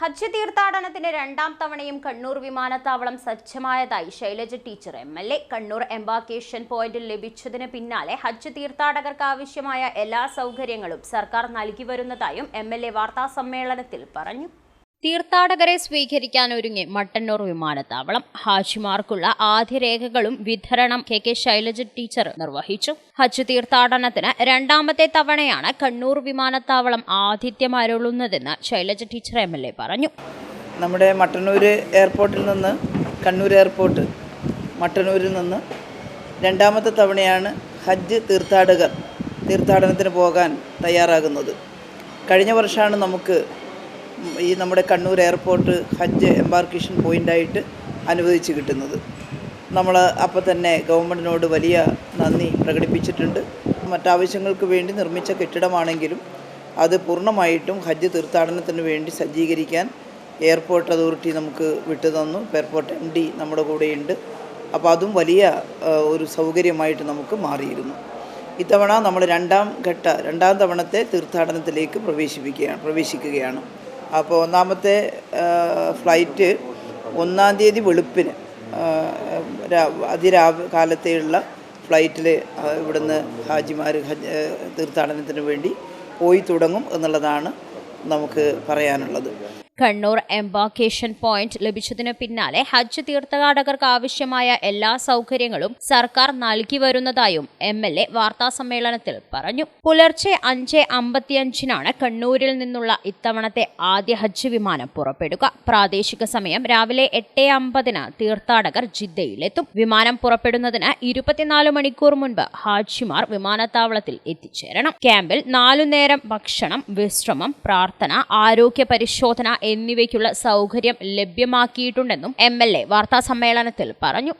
ഹജ്ജ് തീർത്ഥാടനത്തിന് രണ്ടാം തവണയും കണ്ണൂർ വിമാനത്താവളം സജ്ജമായതായി Shailaja teacher M L A Kannur embarkation പോയിന്റിൽ ലഭിച്ചതിന് പിന്നാലെ ഹജ്ജ് തീർത്ഥാടകർക്ക് ആവശ്യമായ എല്ലാ സൗകര്യങ്ങളും സർക്കാർ നൽകി വരുന്നതായും എം എൽ എ വാർത്താസമ്മേളനത്തിൽ പറഞ്ഞു. തീർത്ഥാടകരെ സ്വീകരിക്കാൻ ഒരുങ്ങി മട്ടന്നൂർ വിമാനത്താവളം. ഹാജിമാർക്കുള്ള ആദ്യ രേഖകളും വിതരണം കെ കെ ശൈലജ ടീച്ചർ നിർവഹിച്ചു. ഹജ്ജ് തീർത്ഥാടനത്തിന് രണ്ടാമത്തെ തവണയാണ് കണ്ണൂർ വിമാനത്താവളം ആതിഥ്യം അരുളുന്നതെന്ന് Shailaja teacher M L A പറഞ്ഞു. നമ്മുടെ മട്ടന്നൂർ എയർപോർട്ടിൽ നിന്ന് കണ്ണൂർ എയർപോർട്ട് മട്ടന്നൂരിൽ നിന്ന് രണ്ടാമത്തെ തവണയാണ് ഹജ്ജ് തീർത്ഥാടകർ തീർത്ഥാടനത്തിന് പോകാൻ തയ്യാറാകുന്നത്. കഴിഞ്ഞ വർഷമാണ് നമുക്ക് ഈ നമ്മുടെ കണ്ണൂർ എയർപോർട്ട് ഹജ്ജ് എംബാർക്കേഷൻ പോയിന്റായിട്ട് അനുവദിച്ച് കിട്ടുന്നത്. നമ്മൾ അപ്പോൾ തന്നെ ഗവൺമെന്റിനോട് വലിയ നന്ദി പ്രകടിപ്പിച്ചിട്ടുണ്ട്. മറ്റാവശ്യങ്ങൾക്ക് വേണ്ടി നിർമ്മിച്ച കെട്ടിടമാണെങ്കിലും അത് പൂർണമായിട്ടും ഹജ്ജ് തീർത്ഥാടനത്തിന് വേണ്ടി സജ്ജീകരിക്കാൻ എയർപോർട്ട് അതോറിറ്റി നമുക്ക് വിട്ടു തന്നു എയർപോർട്ട് എം ഡി നമ്മുടെ കൂടെയുണ്ട്. അപ്പോൾ അതും വലിയ ഒരു സൗകര്യമായിട്ട് നമുക്ക് മാറിയിരുന്നു. ഇത്തവണ നമ്മൾ രണ്ടാം ഘട്ട രണ്ടാം തവണത്തെ തീർത്ഥാടനത്തിലേക്ക് പ്രവേശിപ്പിക്കുകയാണ് പ്രവേശിക്കുകയാണ്. അപ്പോൾ ഒന്നാമത്തെ ഫ്ലൈറ്റ് ഒന്നാം തീയതി വെളുപ്പിന് അതിരാവ് കാലത്തെയുള്ള ഫ്ലൈറ്റിൽ ഇവിടുന്ന് ഹാജിമാർ തീർത്ഥാടനത്തിന് വേണ്ടി പോയി തുടങ്ങും എന്നുള്ളതാണ് നമുക്ക് പറയാനുള്ളത്. കണ്ണൂർ എംബാക്കേഷൻ പോയിന്റ് ലഭിച്ചതിനു പിന്നാലെ ഹജ്ജ് തീർത്ഥാടകർക്ക് ആവശ്യമായ എല്ലാ സൗകര്യങ്ങളും സർക്കാർ നൽകി വരുന്നതായും എം എൽ എ വാർത്താസമ്മേളനത്തിൽ പറഞ്ഞു. പുലർച്ചെ അഞ്ച് അമ്പത്തിയഞ്ചിനാണ് കണ്ണൂരിൽ നിന്നുള്ള ഇത്തവണത്തെ ആദ്യ ഹജ്ജ് വിമാനം പുറപ്പെടുക. പ്രാദേശിക സമയം രാവിലെ എട്ട് അമ്പതിന് തീർത്ഥാടകർ ജിദ്ദയിലെത്തും. വിമാനം പുറപ്പെടുന്നതിന് ഇരുപത്തിനാല് മണിക്കൂർ മുൻപ് ഹാജിമാർ വിമാനത്താവളത്തിൽ എത്തിച്ചേരണം. ക്യാമ്പിൽ നാലു നേരം ഭക്ഷണം വിശ്രമം പ്രാർത്ഥന ആരോഗ്യ പരിശോധന എന്നിവയ്ക്കുള്ള സൗകര്യം ലഭ്യമാക്കിയിട്ടുണ്ടെന്നും എം എൽ എ വാർത്താസമ്മേളനത്തിൽ പറഞ്ഞു.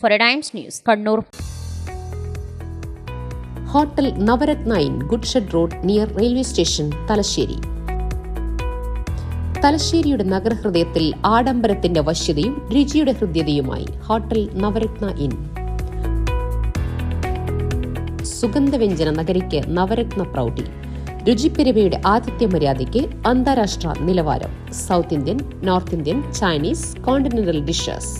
Four times news Kannur. Hotel Navaratna inn good shed road near railway station Thalassery. തലശ്ശേരിയുടെ നഗരഹൃദയത്തിൽ ആഡംബരത്തിന്റെ വശ്യതയും രുചിയുടെ ഹൃദ്യതയുമായി ഹോട്ടൽ നവരത്ന ഇൻ സുഗന്ധവ്യഞ്ജന നഗരിക്ക് നവരത്ന പ്രൗഢി. രുചിപ്പെരുമയുടെ ആതിഥ്യ മര്യാദയ്ക്ക് അന്താരാഷ്ട്ര നിലവാരം South Indian North Indian Chinese continental dishes.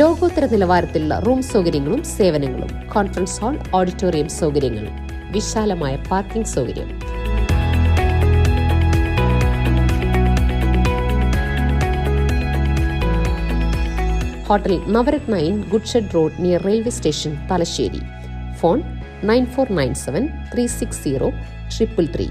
ലോകോത്തര നിലവാരത്തിലുള്ള റൂം സൗകര്യങ്ങളും സേവനങ്ങളും കോൺഫറൻസ് ഹാൾ ഓഡിറ്റോറിയം സൗകര്യങ്ങൾ വിശാലമായ പാർക്കിംഗ് സൗകര്യം. Hotel Navaratna inn goods shed road near railway station Thalassery. phone nine four nine seven three six zero triple three